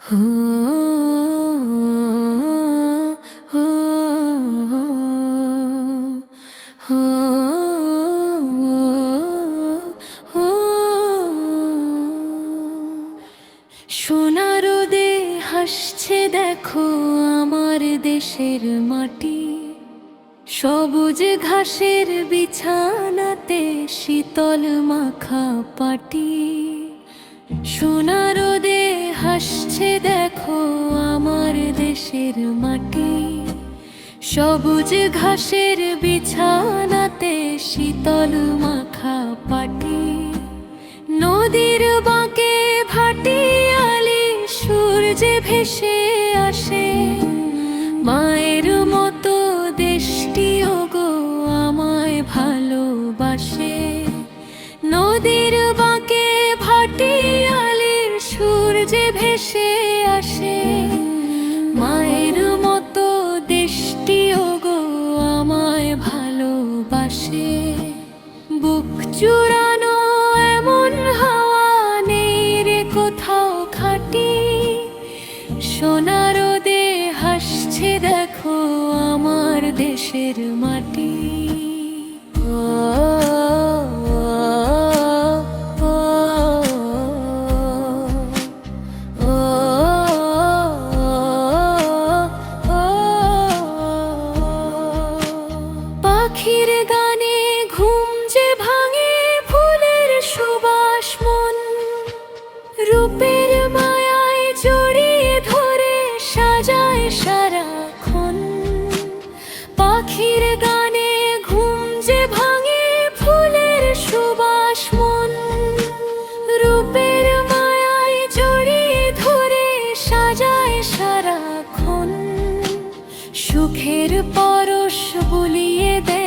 সোনার রোদে হাসছে দেখো আমার দেশের মাটি। সবুজ ঘাসের বিছানাতে শীতল মাখা পাটি। হাসছে দেখো আমার দেশের মাটি। সবুজ ঘাসের বিছানাতে শীতল মাখা পাটি। নদীর বাঁকে ভাটিয়ালি সূর্যে ভেসে আসে। মায়ের মতো দেশটি গো আমায় ভালোবাসে। নদীর ভালোবাসে বুক চুরানো এমন হাওয়া নেই রে কোথাও খাটি। সোনার রোদে হাসছে দেখো আমার দেশের মাটি। রূপের মায়ায় জড়িয়ে ধরে সাজায় সারাক্ষণ। পাখির গানে ঘুম যে ভাঙে ফুলের সুবাস মন। রূপের মায়ায় জড়িয়ে ধরে সাজায় সারাক্ষণ। সুখের পরশ বুলিয়ে দেয়